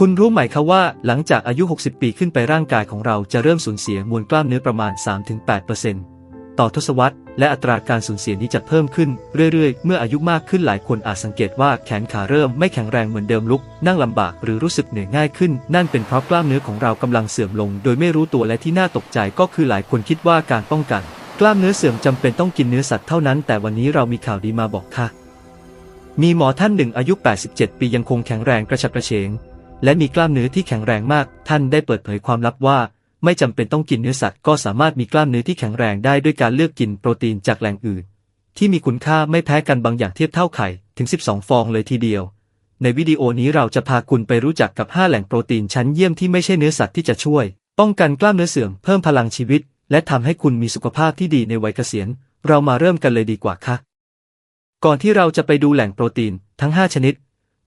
คุณรู้ไหมคะว่าหลังจากอายุ 60 ปีขึ้นไปร่างกายของเราจะเริ่มสูญเสียมวลกล้ามเนื้อประมาณ 3-8%ต่อทศวรรษและอัตราการสูญเสียนี้จะเพิ่มขึ้นเรื่อยๆ เมื่ออายุมากขึ้นหลายคนอาจสังเกตว่าแขนขาเริ่มไม่แข็งแรงเหมือนเดิมลุก นั่งลำบากหรือรู้สึกเหนื่อยง่ายขึ้น นั่นเป็นเพราะกล้ามเนื้อของเรากำลังเสื่อมลง โดยไม่รู้ตัวและที่น่าตกใจก็คือหลายคนคิดว่าการป้องกัน กล้ามเนื้อเสื่อมจำเป็นต้องกินเนื้อสัตว์เท่านั้น แต่วันนี้เรามีข่าวดีมาบอกค่ะ มีหมอท่านหนึ่งอายุ 87 ปียังคงแข็งแรงกระฉับกระเฉง และมีกล้ามเนื้อที่แข็งแรงมาก ท่านได้เปิดเผยความลับว่า ไม่จำเป็นต้องกินเนื้อสัตว์ก็สามารถมีกล้ามเนื้อที่แข็งแรงได้ด้วยการเลือกกินโปรตีนจากแหล่งอื่น ที่มีคุณค่าไม่แพ้กันบางอย่างเทียบเท่าไข่ถึง 12 ฟองเลยทีเดียว ในวิดีโอนี้เราจะพาคุณไปรู้จักกับ 5 แหล่งโปรตีนชั้นเยี่ยมที่ไม่ใช่เนื้อสัตว์ที่จะช่วย ป้องกันกล้ามเนื้อเสื่อมเพิ่มพลังชีวิต และทำให้คุณมีสุขภาพที่ดีในวัยเกษียณ เรามาเริ่มกันเลยดีกว่าค่ะก่อนที่เราจะไปดูแหล่งโปรตีนทั้ง 5 ชนิด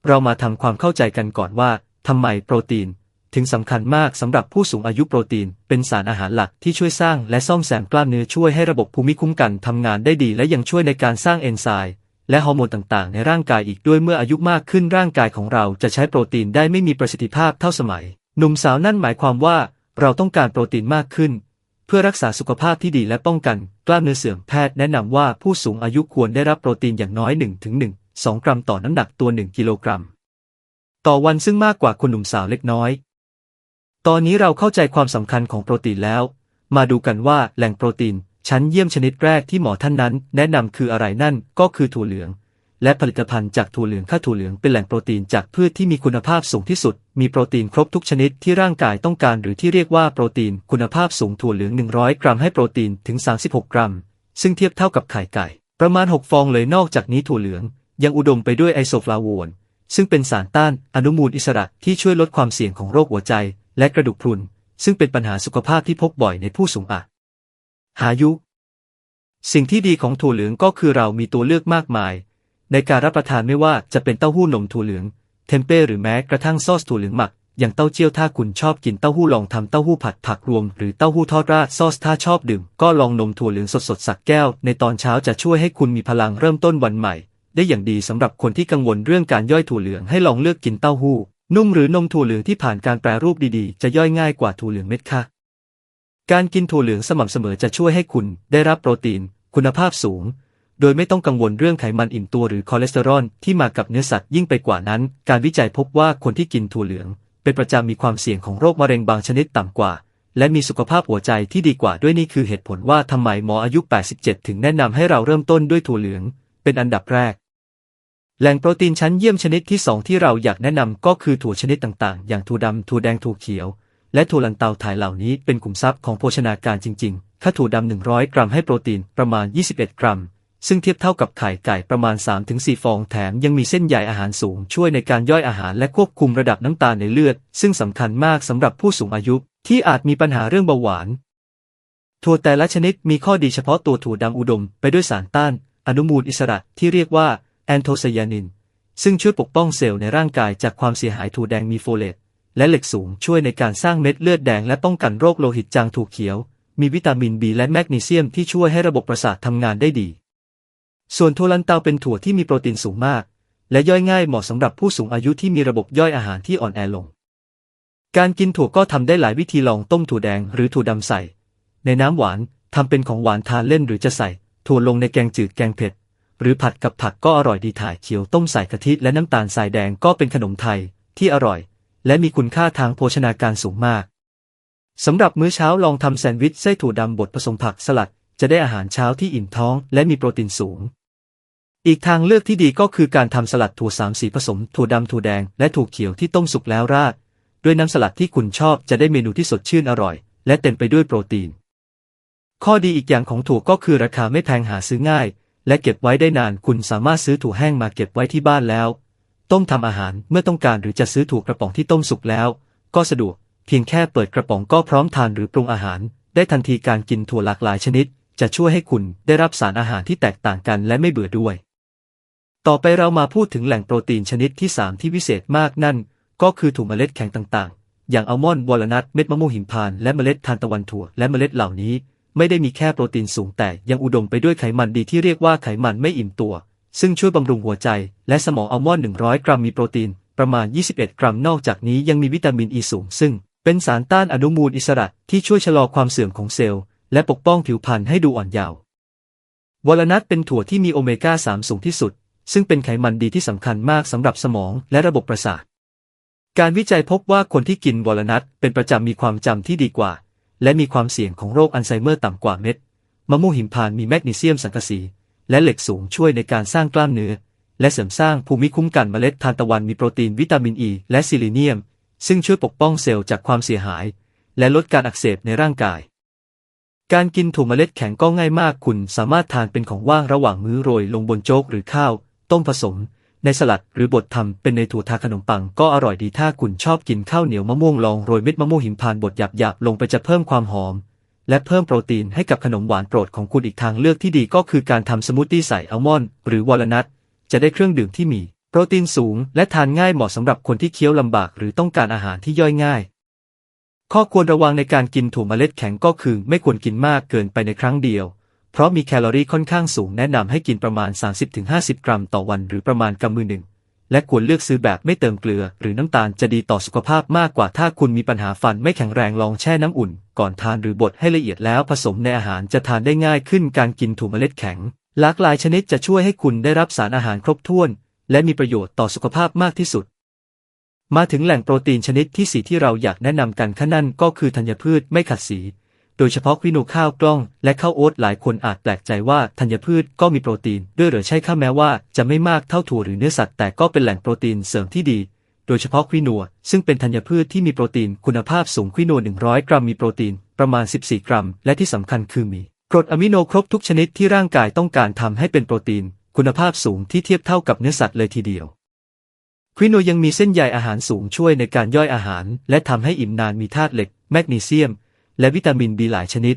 เรามาทำความเข้าใจกันก่อนว่า ทำไมโปรตีน ถึงสำคัญมากสำหรับผู้สูงอายุโปรตีน เป็นสารอาหารหลักที่ช่วยสร้างและซ่อมแซมกล้ามเนื้อช่วยให้ระบบภูมิคุ้มกันทำงานได้ดีและยังช่วยในการสร้างเอนไซม์และฮอร์โมนต่างๆ ในร่างกายอีกด้วยเมื่ออายุมากขึ้นร่างกายของเราจะใช้โปรตีนได้ไม่มีประสิทธิภาพเท่าสมัย หนุ่มสาวนั่นหมายความว่าเราต้องการโปรตีนมากขึ้น เพื่อรักษาสุขภาพที่ดีและป้องกัน กล้ามเนื้อเสื่อมแพทย์แนะนำว่าผู้สูงอายุควรได้รับโปรตีนอย่างน้อย 1-1 2 กรัมต่อน้ำหนักตัว 1 กิโลกรัม ต่อวันซึ่งมากกว่าคนหนุ่มสาวเล็กน้อย ตอนนี้เราเข้าใจความสำคัญของโปรตีนแล้ว มาดูกันว่าแหล่งโปรตีนชั้นเยี่ยมชนิดแรกที่หมอท่านนั้น แนะนำคืออะไรนั่นก็คือถั่วเหลือง และผลิตภัณฑ์จากถั่วเหลืองข้าถั่วเหลืองเป็นแหล่งโปรตีนจากพืชที่มีคุณภาพสูงที่สุด มีโปรตีนครบทุกชนิดที่ร่างกายต้องการหรือที่เรียกว่าโปรตีนคุณภาพสูงถั่วเหลือง 100 กรัมให้โปรตีนถึง 36 กรัม ซึ่งเทียบเท่ากับไข่ไก่ ประมาณ 6 ฟองเลยนอกจากนี้ถั่วเหลือง ยังอุดมไปด้วยไอโซฟลาโวน ซึ่งเป็นสารต้านอนุมูลอิสระที่ช่วยลดความเสี่ยงของโรคหัวใจ และกระดูกพรุน ซึ่งเป็นปัญหาสุขภาพที่พบบ่อยในผู้สูงอายุ สิ่งที่ดีของถั่วเหลืองก็คือเรามีตัวเลือกมากมาย ในการรับประทานไม่ว่าจะเป็นเต้าหู้นมถั่วเหลือง เทมเป้หรือแม้กระทั่งซอสถั่วเหลืองหมักอย่างเต้าเจี้ยวถ้าคุณชอบกินเต้าหู้ลองทำเต้าหู้ผัดผักรวม หรือเต้าหู้ทอดราดซอสถ้าชอบดื่ม ก็ลองนมถั่วเหลืองสดๆสักแก้ว ในตอนเช้าจะช่วยให้คุณมีพลังเริ่มต้นวันใหม่ ได้อย่างดีสำหรับคนที่กังวลเรื่องการย่อยถั่วเหลืองให้ลองเลือกกินเต้าหู้ นุ่มหรือนมถั่วเหลืองที่ผ่านการแปรรูปดีๆ จะย่อยง่ายกว่าถั่วเหลืองเม็ดค่ะ การกินถั่วเหลืองสม่ำเสมอจะช่วยให้คุณได้รับโปรตีน คุณภาพสูง โดยไม่ต้องกังวลเรื่องไขมันอิ่มตัวหรือคอเลสเตอรอลที่มากับเนื้อสัตว์ยิ่งไปกว่านั้น การวิจัยพบว่าคนที่กินถั่วเหลือง เป็นประจำมีความเสี่ยงของโรคมะเร็งบางชนิดต่ำกว่าและมีสุขภาพหัวใจที่ดีกว่าด้วยนี่คือเหตุผลว่าทำไมหมออายุ 87 ถึงแนะนำให้เราเริ่มต้นด้วยถั่วเหลือง เป็นอันดับแรก แหล่งโปรตีนชั้นเยี่ยมชนิดที่ 2 ที่เราอยากแนะนำก็คือถั่วชนิดต่างๆ อย่างถั่วดำถั่วแดงถั่วเขียว และถั่วลันเตาถ่ายเหล่านี้เป็นกลุ่มทรัพย์ของโภชนาการจริงๆค่าถั่วดำ100 กรัมให้โปรตีนประมาณ 21 กรัม ซึ่งเทียบเท่ากับไข่ไก่ประมาณ 3-4 ฟอง แถมยังมีเส้นใยอาหารสูง ช่วยในการย่อยอาหารและควบคุมระดับน้ำตาลในเลือด ซึ่งสำคัญมากสำหรับผู้สูงอายุที่อาจมีปัญหาเรื่องเบาหวานถั่วแต่ละชนิดมีข้อดีเฉพาะตัวถั่วดำอุดม ไปด้วยสารต้าน อนุมูลอิสระที่เรียกว่าแอนโทไซยานิน ซึ่งช่วยปกป้องเซลล์ในร่างกายจากความเสียหายถั่วแดงมีโฟเลตและเหล็กสูงช่วยในการสร้างเม็ดเลือดแดงและป้องกันโรคโลหิตจางถั่วเขียว มีวิตามินบีและแมกนีเซียมที่ช่วยให้ระบบประสาททำงานได้ดี ส่วนถั่วลันเตาเป็นถั่วที่มีโปรตีนสูงมาก และย่อยง่ายเหมาะสำหรับผู้สูงอายุที่มีระบบย่อยอาหารที่อ่อนแอลง การกินถั่วก็ทำได้หลายวิธีลองต้มถั่วแดงหรือถั่วดำใส่ ในน้ำหวานทำเป็นของหวานทานเล่นหรือจะใส่ ถั่วลงในแกงจืดแกงเผ็ด หรือผัดกับผักก็อร่อยดีถ่ายเขียวต้มใส่กะทิและน้ำตาลทรายแดงก็เป็นขนมไทยที่อร่อย และมีคุณค่าทางโภชนาการสูงมากสำหรับมื้อเช้าลองทำแซนด์วิชไส้ถั่วดำบดผสมผักสลัด จะได้อาหารเช้าที่อิ่มท้องและมีโปรตีนสูง อีกทางเลือกที่ดีก็คือการทำสลัดถั่วสามสีผสมถั่วดำถั่วแดงและถั่วเขียวที่ต้มสุกแล้วราด ด้วยน้ำสลัดที่คุณชอบจะได้เมนูที่สดชื่นอร่อย และเต็มไปด้วยโปรตีน ข้อดีอีกอย่างของถั่วก็คือราคาไม่แพงหาซื้อง่าย และเก็บไว้ได้นานคุณสามารถซื้อถั่วแห้งมาเก็บไว้ที่บ้านแล้ว ต้มทำอาหารเมื่อต้องการหรือจะซื้อถั่วกระป๋องที่ต้มสุกแล้ว ก็สะดวก เพียงแค่เปิดกระป๋องก็พร้อมทานหรือปรุงอาหาร ได้ทันทีการกินถั่วหลากหลายชนิด จะช่วยให้คุณได้รับสารอาหารที่แตกต่างกันและไม่เบื่อด้วย ต่อไปเรามาพูดถึงแหล่งโปรตีนชนิดที่ 3 ที่วิเศษมากนั่น ก็คือถั่วเมล็ดแข็งต่างๆ อย่างอัลมอนด์วอลนัทเม็ดมะม่วงหิมพานต์และเมล็ดทานตะวันถั่วและเมล็ดเหล่านี้ ไม่ได้มีแค่โปรตีนสูงแต่ยังอุดมไปด้วยไขมันดีที่เรียกว่าไขมันไม่อิ่มตัว ซึ่งช่วยบำรุงหัวใจ และสมองอัลมอนด์100 กรัมมีโปรตีน ประมาณ 21 กรัมนอกจากนี้ยังมีวิตามินอ e ีสูง ซึ่งเป็นสารต้านอนุมูลอิสระที่ช่วยชะลอความเสื่อมของเซลล์ และปกป้องผิวพรรณให้ดูอ่อนเยาว์วอลนัทเป็นถั่วที่มีโอเมก้า 3 สูงที่สุด ซึ่งเป็นไขมันดีที่สำคัญมากสำหรับสมองและระบบประสาท การวิจัยพบว่าคนที่กินวอลนัทเป็นประจำมีความจำที่ดีกว่า และมีความเสี่ยงของโรคอัลไซเมอร์ต่ำกว่าเม็ด มะม่วงหิมพานต์มีแมกนีเซียมสังกะสี และเหล็กสูงช่วยในการสร้างกล้ามเนื้อ และเสริมสร้างภูมิคุ้มกันเมล็ดทานตะวันมีโปรตีนวิตามินอ e ีและซิลิเนียม ซึ่งช่วยปกป้องเซลล์จากความเสียหาย และลดการอักเสบในร่างกาย การกินถั่วเมล็ดแข็งก็ง่ายมากคุณสามารถทานเป็นของว่างระหว่างมื้อโรยลงบนโจ๊กหรือข้าว ต้มผสม ในสลัดหรือบดทำเป็นในถั่วทาขนมปังก็อร่อยดีถ้าคุณชอบกินข้าวเหนียวมะม่วงลองโรยเม็ดมะม่วงหิมพานต์บดหยาบๆลงไปจะเพิ่มความหอม และเพิ่มโปรตีนให้กับขนมหวานโปรดของคุณอีกทางเลือกที่ดีก็คือการทำสมูทตี้ใส่อัลมอนด์หรือวอลนัทจะได้เครื่องดื่มที่มี โปรตีนสูง และทานง่ายเหมาะสำหรับคนที่เคี้ยวลำบากหรือต้องการอาหารที่ย่อยง่าย ข้อควรระวังในการกินถั่วเมล็ดแข็งก็คือ ไม่ควรกินมากเกินไปในครั้งเดียว เพราะมีแคลอรี่ค่อนข้างสูงแนะนำให้กินประมาณ 30-50 กรัมต่อวันหรือประมาณกำมือหนึ่ง และควรเลือกซื้อแบบไม่เติมเกลือ หรือน้ำตาลจะดีต่อสุขภาพมากกว่าถ้าคุณมีปัญหาฟันไม่แข็งแรงลองแช่น้ำอุ่น ก่อนทานหรือบดให้ละเอียดแล้วผสมในอาหารจะทานได้ง่ายขึ้นการกินถั่วเมล็ดแข็ง หลากหลายชนิดจะช่วยให้คุณได้รับสารอาหารครบถ้วน และมีประโยชน์ต่อสุขภาพมากที่สุดมาถึงแหล่งโปรตีนชนิดที่สีที่เราอยากแนะนำกันข้านั่นก็คือธัญพืชไม่ขัดสี โดยเฉพาะวิโนข้าวกล้อง และข้าวโอ๊ตหลายคนอาจแปลกใจว่าธัญพืชก็มีโปรตีน ด้วยหรือใช่ข้าแม้ว่าจะไม่มากเท่าถั่วหรือเนื้อสัตว์แต่ก็เป็นแหล่งโปรตีนเสริมที่ดี โดยเฉพาะควินัวซึ่งเป็นธัญพืชที่มีโปรตีนคุณภาพสูงควินัว100 กรัมมีโปรตีนประมาณ 14 กรัม และที่สำคัญคือมีกรดอะมิโนครบทุกชนิดที่ร่างกายต้องการทำให้เป็นโปรตีน คุณภาพสูงที่เทียบเท่ากับเนื้อสัตว์เลยทีเดียวควิโนยังมีเส้นใยอาหารสูงช่วยในการย่อยอาหาร และทำให้อิ่มนานมีธาตุเหล็ก แมกนีเซียม และวิตามินบีหลายชนิด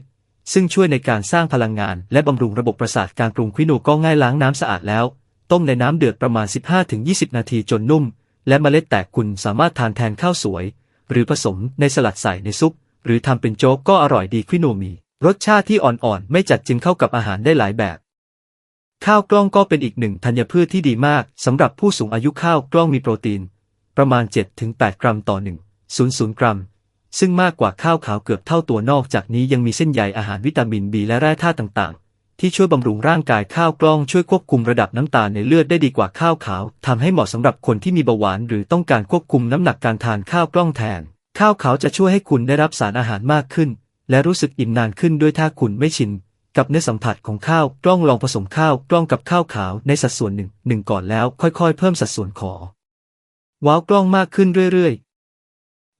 ซึ่งช่วยในการสร้างพลังงาน และบำรุงระบบประสาทการปรุงควิโนก็ง่ายล้างน้ำสะอาดแล้ว ต้มในน้ำเดือดประมาณ 15-20 นาทีจนนุ่ม และเมล็ดแตกคุณสามารถทานแทนข้าวสวย หรือผสมในสลัดใส่ในซุป หรือทำเป็นโจ๊กก็อร่อยดีควิโนมี รสชาติที่อ่อนๆไม่จัดจึงเข้ากับอาหารได้หลายแบบข้าวกล้องก็เป็นอีกหนึ่งธัญพืชที่ดีมากสำหรับผู้สูงอายุข้าวกล้องมีโปรตีน ประมาณ 7-8 กรัมต่อ 1 00 กรัม ซึ่งมากกว่าข้าวขาวเกือบเท่าตัวนอกจากนี้ยังมีเส้นใยอาหารวิตามินบีและแร่ธาตุต่างๆ ที่ช่วยบำรุงร่างกายข้าวกล้องช่วยควบคุมระดับน้ำตาลในเลือดได้ดีกว่าข้าวขาวทำให้เหมาะสำหรับคนที่มีเบาหวาน หรือต้องการควบคุมน้ำหนักการทานข้าวกล้องแทน ข้าวขาวจะช่วยให้คุณได้รับสารอาหารมากขึ้น และรู้สึกอิ่มนานขึ้นด้วยถ้าคุณไม่ชินกับเนื้อสัมผัสของข้าวกล้องลองผสมข้าวกล้องกับข้าวขาวในสัดส่วนหนึ่งหนึ่งก่อนแล้วค่อยๆ เพิ่มสัดส่วนขอว้าวกล้องมากขึ้นเรื่อยๆ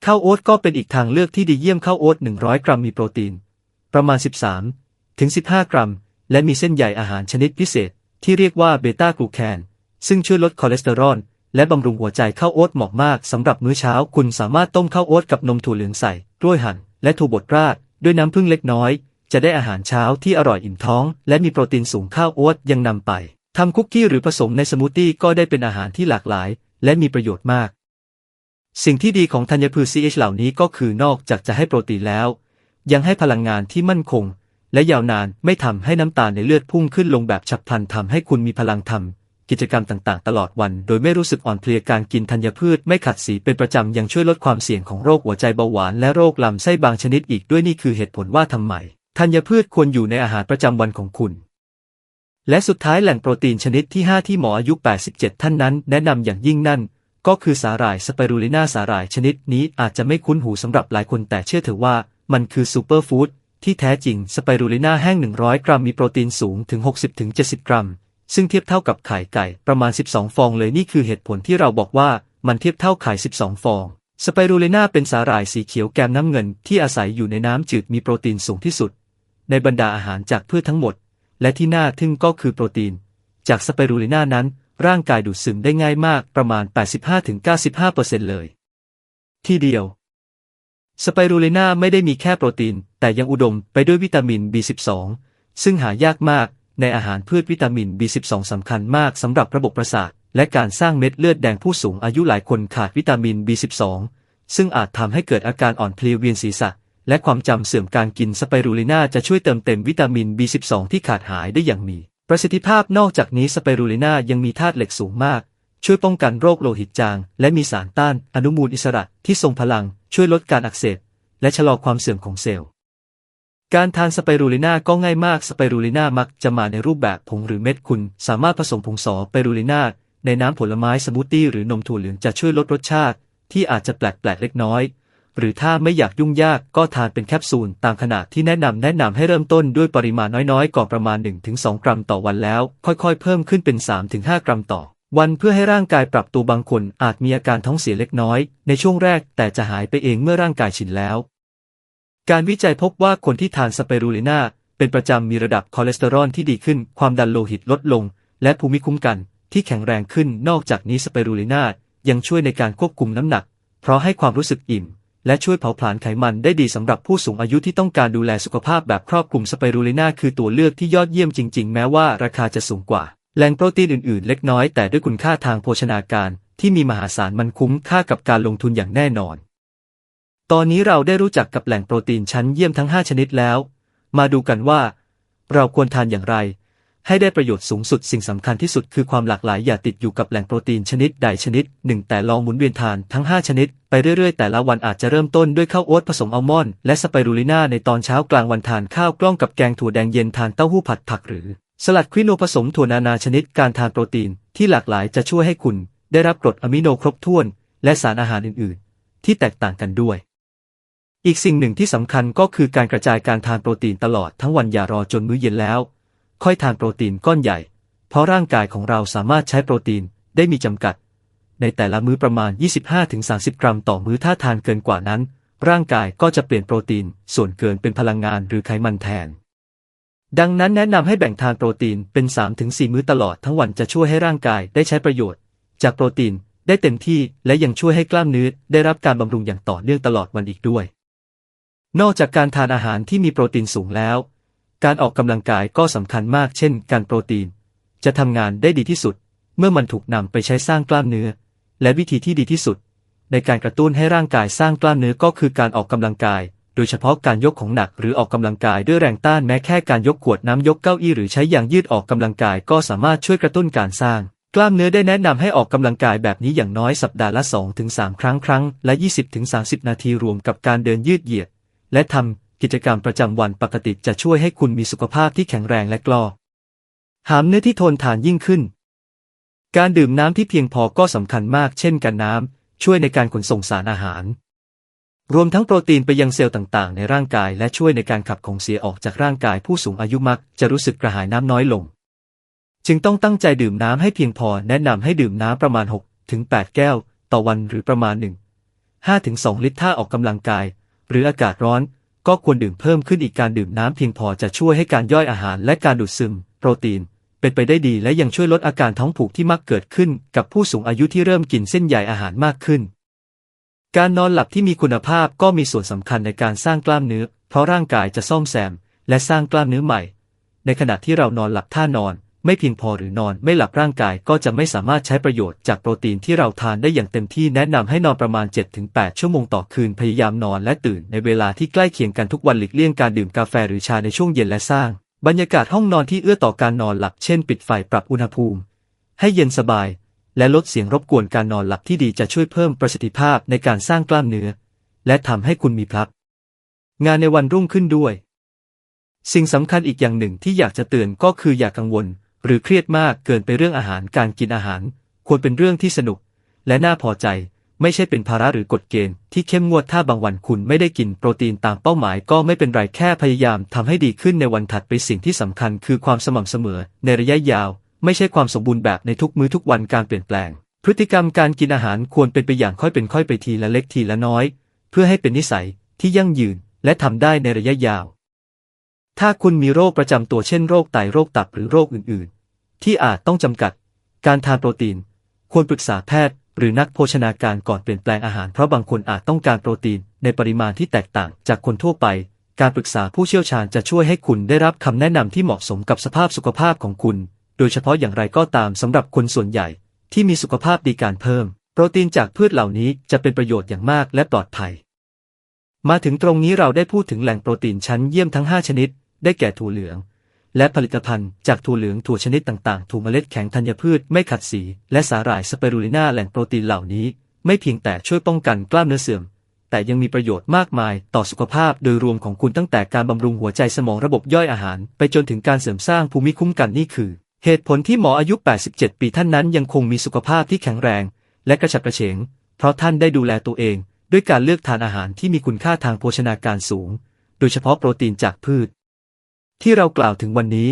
ข้าวโอ๊ตก็เป็นอีกทางเลือกที่ดีเยี่ยมข้าวโอ๊ต100 กรัมมีโปรตีน ประมาณ 13 ถึง 15 กรัม และมีเส้นใยอาหารชนิดพิเศษ ที่เรียกว่าเบต้ากลูแคน ซึ่งช่วยลดคอเลสเตอรอลและบำรุงหัวใจข้าวโอ๊ตเหมาะมากสำหรับมื้อเช้า คุณสามารถต้มข้าวโอ๊ตกับนมถั่วเหลืองใส่กล้วยหั่นและถั่วบดราดด้วยน้ำผึ้งเล็กน้อย จะได้อาหารเช้าที่อร่อยอิ่มท้อง และมีโปรตีนสูงข้าวโอ๊ตยังนำไปทำคุกกี้หรือผสมในสมูทตี้ก็ได้เป็นอาหารที่หลากหลาย และมีประโยชน์มาก สิ่งที่ดีของธัญพืช CH เหล่านี้ก็คือนอกจากจะให้โปรตีนแล้ว ยังให้พลังงานที่มั่นคง และยาวนานไม่ทำให้น้ำตาลในเลือดพุ่งขึ้นลงแบบฉับพลันทำให้คุณมีพลังทำกิจกรรมต่างๆ ตลอดวัน โดยไม่รู้สึกอ่อนเพลียการกินธัญพืชไม่ขัดสีเป็นประจำ ยังช่วยลดความเสี่ยงของโรคหัวใจเบาหวานและโรคลำไส้บางชนิดอีกด้วยนี่คือเหตุผลว่าทำไมธัญพืชควรอยู่ในอาหารประจำวันของคุณ และสุดท้ายแหล่งโปรตีนชนิดที่ 5 ที่หมออายุ 87 ท่านนั้น แนะนำอย่างยิ่งนั่น ก็คือสาหร่ายสไปรูลินาสาหร่ายชนิดนี้อาจจะไม่คุ้นหูสำหรับหลายคนแต่เชื่อเถอะว่ามันคือซูเปอร์ฟู้ดที่แท้จริงสไปรูลินาแห้ง 100 กรัมมีโปรตีนสูงถึง 60-70 กรัม ซึ่งเทียบเท่ากับไข่ไก่ประมาณ 12 ฟองเลยนี่คือเหตุผลที่เราบอกว่ามันเทียบเท่าไข่ 12 ฟองสไปรูลินาเป็นสาหร่ายสีเขียวแกมน้ำเงินที่อาศัยอยู่ในน้ำจืดมีโปรตีนสูงที่สุด ในบรรดาอาหารจากพืชทั้งหมด และที่น่าทึ่งก็คือโปรตีน จากสไปรูลินานั้น ร่างกายดูดซึมได้ง่ายมากประมาณ 85-95%เลย ที่เดียว สไปรูเลนาไม่ได้มีแค่โปรตีน แต่ยังอุดมไปด้วยวิตามิน B12 ซึ่งหายากมากในอาหารพืชวิตามิน B12 สำคัญมากสำหรับระบบประสาท และการสร้างเม็ดเลือดแดงผู้สูงอายุหลายคนขาดวิตามิน B12 ซึ่งอาจทำให้เกิดอาการอ่อนเพลียเวียนศีรษะ และความจำเสื่อมการกินสไปรูลินาจะช่วยเติมเต็มวิตามิน B12 ที่ขาดหายได้อย่างมี ประสิทธิภาพนอกจากนี้สไปรูลินายังมีธาตุเหล็กสูงมาก ช่วยป้องกันโรคโลหิตจาง และมีสารต้านอนุมูลอิสระที่ทรงพลัง ช่วยลดการอักเสบและชะลอความเสื่อมของเซลล์ การทานสไปรูลิน่าก็ง่ายมากสไปรูลิน่ามักจะมาในรูปแบบผงหรือเม็ดคุณ สามารถผสมผงสอไปรูลิน่าในน้ำผลไม้สมูทตี้หรือนมถั่วเหลืองจะช่วยลดรสชาติ ที่อาจจะแปลกๆเล็กน้อย หรือถ้าไม่อยากยุ่งยากก็ทานเป็นแคปซูลตามขนาดที่แนะนำแนะนำให้เริ่มต้นด้วยปริมาณน้อยๆ ก่อนประมาณ 1-2 กรัมต่อวันแล้ว ค่อยๆ เพิ่มขึ้นเป็น 3-5 กรัมต่อ วันเพื่อให้ร่างกายปรับตัวบางคนอาจมีอาการท้องเสียเล็กน้อย ในช่วงแรกแต่จะหายไปเองเมื่อร่างกายชินแล้ว การวิจัยพบว่าคนที่ทานสเปรูลิน่าเป็นประจำมีระดับคอเลสเตอรอลที่ดีขึ้น ความดันโลหิตลดลง และภูมิคุ้มกันที่แข็งแรงขึ้นนอกจากนี้สเปรูลิน่ายังช่วยในการควบคุมน้ำหนัก เพราะให้ความรู้สึกอิ่ม และช่วยเผาผลาญไขมันได้ดีสำหรับผู้สูงอายุที่ต้องการดูแลสุขภาพแบบครอบคลุมสเปรูลิน่าคือตัวเลือกที่ยอดเยี่ยมจริง ๆ แม้ว่าราคาจะสูงกว่าแหล่งโปรตีนอื่นๆ เล็กน้อยแต่ด้วยคุณค่าทางโภชนาการ ที่มีมหาศาลมันคุ้มค่ากับการลงทุนอย่างแน่นอน ตอนนี้เราได้รู้จักกับแหล่งโปรตีนชั้นเยี่ยมทั้ง 5 ชนิดแล้ว มาดูกันว่า เราควรทานอย่างไร ให้ได้ประโยชน์สูงสุดสิ่งสำคัญที่สุดคือความหลากหลายอย่าติดอยู่กับแหล่งโปรตีนชนิดใดชนิดหนึ่งแต่ลองหมุนเวียนทานทั้ง 5 ชนิด ไปเรื่อยๆ แต่ละวันอาจจะเริ่มต้นด้วยข้าวโอ๊ตผสมอัลมอนด์และสไปรูลิน่าในตอนเช้ากลางวันทานข้าวกล้องกับแกงถั่วแดงเย็นทานเต้าหู้ผัดผักหรือ สลัดควิโนผสมถั่วนานาชนิดการทานโปรตีนที่หลากหลายจะช่วยให้คุณ ได้รับกรดอะมิโนครบถ้วน และสารอาหารอื่นๆ ที่แตกต่างกันด้วยอีกสิ่งหนึ่งที่สำคัญก็คือการกระจายการทานโปรตีนตลอดทั้งวันอย่ารอจนมื้อเย็นแล้ว ค่อยทานโปรตีนก้อนใหญ่ เพราะร่างกายของเราสามารถใช้โปรตีนได้มีจำกัด ในแต่ละมื้อประมาณ 25-30 กรัมต่อมื้อถ้าทานเกินกว่านั้น ร่างกายก็จะเปลี่ยนโปรตีนส่วนเกินเป็นพลังงานหรือไขมันแทน ดังนั้นแนะนำให้แบ่งทานโปรตีนเป็น 3-4 มื้อตลอดทั้งวันจะช่วยให้ร่างกายได้ใช้ประโยชน์ จากโปรตีนได้เต็มที่และยังช่วยให้กล้ามเนื้อได้รับการบำรุงอย่างต่อเนื่องตลอดวันอีกด้วย นอกจากการทานอาหารที่มีโปรตีนสูงแล้ว การออกกำลังกายก็สำคัญมากเช่น การโปรตีน จะทำงานได้ดีที่สุด เมื่อมันถูกนำไปใช้สร้างกล้ามเนื้อ และวิธีที่ดีที่สุด ในการกระตุ้นให้ร่างกายสร้างกล้ามเนื้อก็คือการออกกำลังกาย โดยเฉพาะการยกของหนักหรือออกกำลังกายด้วยแรงต้านแม้แค่การยกขวดน้ำยกเก้าอี้หรือใช้ยางยืดออกกำลังกายก็สามารถช่วยกระตุ้นการสร้างกล้ามเนื้อได้แนะนำให้ออกกำลังกายแบบนี้อย่างน้อยสัปดาห์ละ 2-3 ครั้งครั้ง ละ 20-30 นาทีรวมกับการเดินยืดเหยียด และทำ กิจกรรมประจำวันปกติจะช่วยให้คุณมีสุขภาพที่แข็งแรงและกลอหามเนื้อที่ทนทานยิ่งขึ้น การดื่มน้ำที่เพียงพอก็สำคัญมากเช่นการน้ำช่วยในการขนส่งสารอาหาร รวมทั้งโปรตีนไปยังเซลล์ต่างๆ ในร่างกายและช่วยในการขับของเสียออกจากร่างกายผู้สูงอายุมักจะรู้สึกกระหายน้ำน้อยลง จึงต้องตั้งใจดื่มน้ำให้เพียงพอแนะนำให้ดื่มน้ำประมาณ 6-8 แก้ว ต่อวันหรือประมาณ1 5-2 ลิตรถ้าออกกำลังกาย หรืออากาศร้อน ก็ควรดื่มเพิ่มขึ้นอีกการดื่มน้ำเพียงพอจะช่วยให้การย่อยอาหารและการดูดซึม โปรตีน เป็นไปได้ดีและยังช่วยลดอาการท้องผูกที่มักเกิดขึ้น กับผู้สูงอายุที่เริ่มกินเส้นใยอาหารมากขึ้น การนอนหลับที่มีคุณภาพก็มีส่วนสำคัญในการสร้างกล้ามเนื้อ เพราะร่างกายจะซ่อมแซม และสร้างกล้ามเนื้อใหม่ ในขณะที่เรานอนหลับท่านอน ไม่เพียงพอหรือนอนไม่หลับร่างกายก็จะไม่สามารถใช้ประโยชน์จากโปรตีนที่เราทานได้อย่างเต็มที่แนะนำให้นอนประมาณ 7-8 ชั่วโมงต่อคืนพยายามนอนและตื่นในเวลาที่ใกล้เคียงกันทุกวันหลีกเลี่ยงการดื่มกาแฟหรือชาในช่วงเย็นและสร้าง บรรยากาศห้องนอนที่เอื้อต่อการนอนหลับเช่นปิดไฟปรับอุณหภูมิ ให้เย็นสบาย และลดเสียงรบกวนการนอนหลับที่ดีจะช่วยเพิ่มประสิทธิภาพในการสร้างกล้ามเนื้อ และทำให้คุณมีพลังงานในวันรุ่งขึ้นด้วย สิ่งสำคัญอีกอย่างหนึ่งที่อยากจะเตือนก็คืออย่ากังวล หรือเครียดมากเกินไปเรื่องอาหารการกินอาหาร ควรเป็นเรื่องที่สนุก และน่าพอใจ ไม่ใช่เป็นภาระหรือกฎเกณฑ์ที่เข้มงวดถ้าบางวันคุณไม่ได้กินโปรตีนตามเป้าหมายก็ไม่เป็นไรแค่พยายามทำให้ดีขึ้นในวันถัดไปสิ่งที่สำคัญคือความสม่ำเสมอในระยะยาว ไม่ใช่ความสมบูรณ์แบบในทุกมื้อทุกวันการเปลี่ยนแปลง พฤติกรรมการกินอาหารควรเป็นไปอย่างค่อยเป็นค่อยไปทีละเล็กทีละน้อย เพื่อให้เป็นนิสัยที่ยั่งยืนและทำได้ในระยะยาว ถ้าคุณมีโรคประจำตัวเช่นโรคไตโรคตับหรือโรคอื่น ที่อาจต้องจำกัด การทานโปรตีน ควรปรึกษาแพทย์ หรือนักโภชนาการก่อนเปลี่ยนแปลงอาหารเพราะบางคนอาจต้องการโปรตีนในปริมาณที่แตกต่างจากคนทั่วไป การปรึกษาผู้เชี่ยวชาญจะช่วยให้คุณได้รับคำแนะนำที่เหมาะสมกับสภาพสุขภาพของคุณ โดยเฉพาะอย่างไรก็ตามสำหรับคนส่วนใหญ่ ที่มีสุขภาพดีการเพิ่ม โปรตีนจากพืชเหล่านี้จะเป็นประโยชน์อย่างมากและปลอดภัย มาถึงตรงนี้เราได้พูดถึงแหล่งโปรตีนชั้นเยี่ยมทั้ง 5 ชนิด ได้แก่ถั่วเหลือง และผลิตภัณฑ์จากถั่วเหลืองถั่วชนิดต่างๆถั่วเมล็ดแข็งธัญพืชไม่ขัดสี และสาหร่ายสเปรูลินาแหล่งโปรตีนเหล่านี้ ไม่เพียงแต่ช่วยป้องกันกล้ามเนื้อเสื่อม แต่ยังมีประโยชน์มากมายต่อสุขภาพโดยรวมของคุณตั้งแต่การบำรุงหัวใจสมองระบบย่อยอาหาร ไปจนถึงการเสริมสร้างภูมิคุ้มกันนี่คือ เหตุผลที่หมออายุ 87 ปีท่านนั้นยังคงมีสุขภาพที่แข็งแรง และกระฉับกระเฉง เพราะท่านได้ดูแลตัวเอง ด้วยการเลือกทานอาหารที่มีคุณค่าทางโภชนาการสูง โดยเฉพาะโปรตีนจากพืช ที่เรากล่าวถึงวันนี้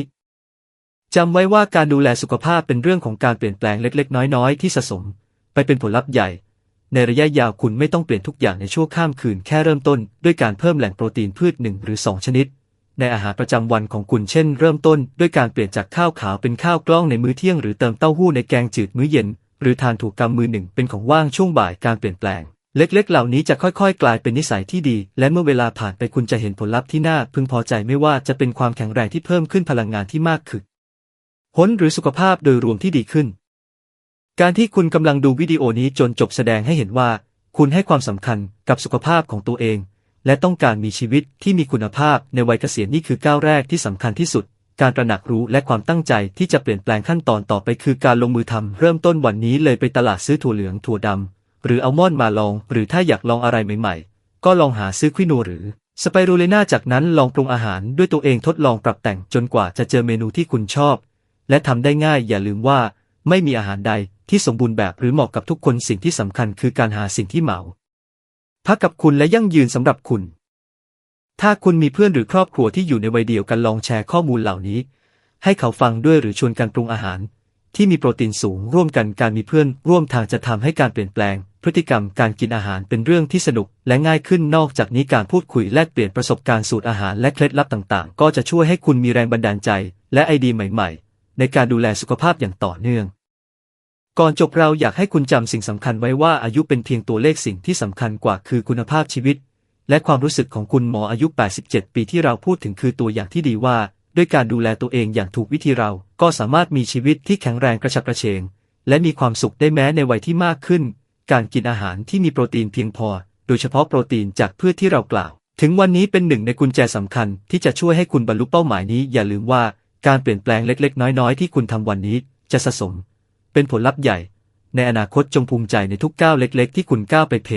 จำไว้ว่าการดูแลสุขภาพเป็นเรื่องของการเปลี่ยนแปลงเล็ก ๆ น้อย ๆ ที่สะสม ไปเป็นผลลัพธ์ใหญ่ ในระยะยาวคุณไม่ต้องเปลี่ยนทุกอย่างในชั่วข้ามคืนแค่เริ่มต้น ด้วยการเพิ่มแหล่งโปรตีนพืชหนึ่งหรือ 2 ชนิด ในอาหารประจำวันของคุณเช่น เริ่มต้นด้วยการเปลี่ยนจากข้าวขาวเป็นข้าวกล้องในมื้อเที่ยง หรือเติมเต้าหู้ในแกงจืดมื้อเย็น หรือทานถูกกำมือหนึ่งเป็นของว่างช่วงบ่ายการเปลี่ยนแปลง เล็กๆ เหล่านี้จะค่อยๆ กลายเป็นนิสัยที่ดี และเมื่อเวลาผ่านไปคุณจะเห็นผลลัพธ์ที่น่าพึงพอใจไม่ว่าจะเป็นความแข็งแรงที่เพิ่มขึ้นพลังงานที่มากขึ้นผลหรือสุขภาพโดยรวมที่ดีขึ้น การที่คุณกำลังดูวิดีโอนี้จนจบแสดงให้เห็นว่า คุณให้ความสำคัญกับสุขภาพของตัวเอง และต้องการมีชีวิตที่มีคุณภาพในวัยเกษียณนี่คือก้าวแรกที่สำคัญที่สุด การตระหนักรู้และความตั้งใจที่จะเปลี่ยนแปลงขั้นตอนต่อไปคือการลงมือทำเริ่มต้นวันนี้เลยไปตลาดซื้อถั่วเหลืองถั่วดำ หรืออัลมอนด์มาลอง หรือถ้าอยากลองอะไรใหม่ๆ ก็ลองหาซื้อควิโนหรือสไปรูเลนาจากนั้นลองปรุงอาหารด้วยตัวเองทดลองปรับแต่งจนกว่าจะเจอเมนูที่คุณชอบ และทำได้ง่ายอย่าลืมว่า ไม่มีอาหารใดที่สมบูรณ์แบบหรือเหมาะกับทุกคนสิ่งที่สำคัญคือการหาสิ่งที่เหมาะพักกับคุณและยั่งยืนสำหรับคุณ ถ้าคุณมีเพื่อนหรือครอบครัวที่อยู่ในวัยเดียวกันลองแชร์ข้อมูลเหล่านี้ ให้เขาฟังด้วยหรือชวนกันปรุงอาหาร ที่มีโปรตีนสูงร่วมกันการมีเพื่อนร่วมทางจะทำให้การเปลี่ยนแปลง พฤติกรรมการกินอาหารเป็นเรื่องที่สนุกและง่ายขึ้นนอกจากนี้การพูดคุยแลกเปลี่ยนประสบการณ์สูตรอาหารและเคล็ดลับต่างๆ ก็จะช่วยให้คุณมีแรงบันดาลใจ และไอเดียใหม่ ๆ ในการดูแลสุขภาพอย่างต่อเนื่อง ก่อนจบเราอยากให้คุณจำสิ่งสำคัญไว้ว่าอายุเป็นเพียงตัวเลขสิ่งที่สำคัญกว่าคือคุณภาพชีวิต และความรู้สึกของคุณหมออายุ 87 ปีที่เราพูดถึงคือตัวอย่างที่ดีว่า ด้วยการดูแลตัวเองอย่างถูกวิธีเรา ก็สามารถมีชีวิตที่แข็งแรงกระฉับกระเฉงและมีความสุขได้แม้ในวัยที่มากขึ้น การกินอาหารที่มีโปรตีนเพียงพอ โดยเฉพาะโปรตีนจากพืชที่เรากล่าว ถึงวันนี้เป็นหนึ่งในกุญแจสำคัญที่จะช่วยให้คุณบรรลุเป้าหมายนี้อย่าลืมว่าการเปลี่ยนแปลงเล็กๆ น้อยๆ ที่คุณทำวันนี้ จะสะสม เป็นผลลัพธ์ใหญ่ ในอนาคตจงภูมิใจในทุกก้าวเล็ก ๆ ที่คุณก้าวไปเพ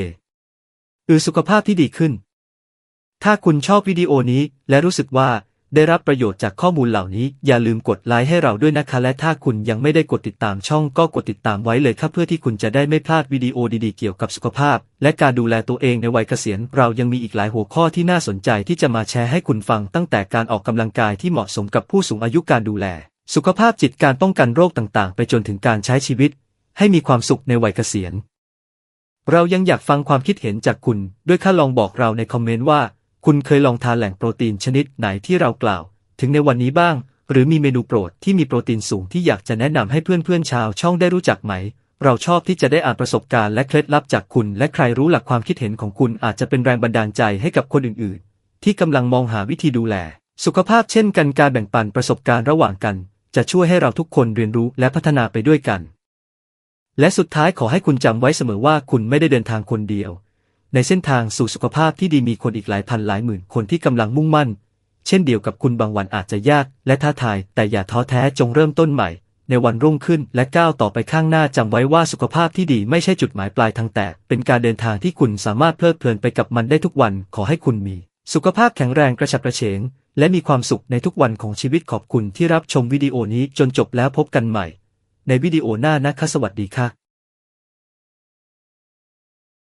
อือสุขภาพที่ดีขึ้น ถ้าคุณชอบวิดีโอนี้และรู้สึกว่า ได้รับประโยชน์จากข้อมูลเหล่านี้อย่าลืมกดไลค์ให้เราด้วยนะคะ และถ้าคุณยังไม่ได้กดติดตามช่องก็กดติดตามไว้เลยครับเพื่อที่คุณจะได้ไม่พลาดวิดีโอดีๆเกี่ยวกับสุขภาพ และการดูแลตัวเองในวัยเกษียณ เรายังมีอีกหลายหัวข้อที่น่าสนใจที่จะมาแชร์ให้คุณฟัง ตั้งแต่การออกกำลังกายที่เหมาะสมกับผู้สูงอายุการดูแล สุขภาพจิตการป้องกันโรคต่างๆ ไปจนถึงการใช้ชีวิต ให้มีความสุขในวัยเกษียณ เรายังอยากฟังความคิดเห็นจากคุณ ด้วยค่าลองบอกเราในคอมเมนต์ว่า คุณเคยลองทานแหล่งโปรตีนชนิดไหนที่เรากล่าว ถึงในวันนี้บ้าง หรือมีเมนูโปรดที่มีโปรตีนสูงที่อยากจะแนะนำให้เพื่อนๆชาวช่องได้รู้จักไหม เราชอบที่จะได้อ่านประสบการณ์และเคล็ดลับจากคุณ และใครรู้หลักความคิดเห็นของคุณอาจจะเป็นแรงบันดาลใจให้กับคนอื่นๆ ที่กำลังมองหาวิธีดูแล สุขภาพเช่นกันการแบ่งปันประสบการณ์ระหว่างกัน จะช่วยให้เราทุกคนเรียนรู้และพัฒนาไปด้วยกัน และสุดท้ายขอให้คุณจำไว้เสมอว่าคุณไม่ได้เดินทางคนเดียว ในเส้นทางสู่สุขภาพที่ดีมีคนอีกหลายพันหลายหมื่นคนที่กำลังมุ่งมั่น เช่นเดียวกับคุณบางวันอาจจะยากและท้าทาย แต่อย่าท้อแท้จงเริ่มต้นใหม่ ในวันรุ่งขึ้นและก้าวต่อไปข้างหน้าจำไว้ว่าสุขภาพที่ดีไม่ใช่จุดหมายปลายทางแต่ เป็นการเดินทางที่คุณสามารถเพลิดเพลินไปกับมันได้ทุกวันขอให้คุณมี สุขภาพแข็งแรงกระฉับกระเฉง และมีความสุขในทุกวันของชีวิตขอบคุณที่รับชมวิดีโอนี้จนจบแล้วพบกันใหม่ ในวิดีโอหน้านะคะสวัสดีค่ะ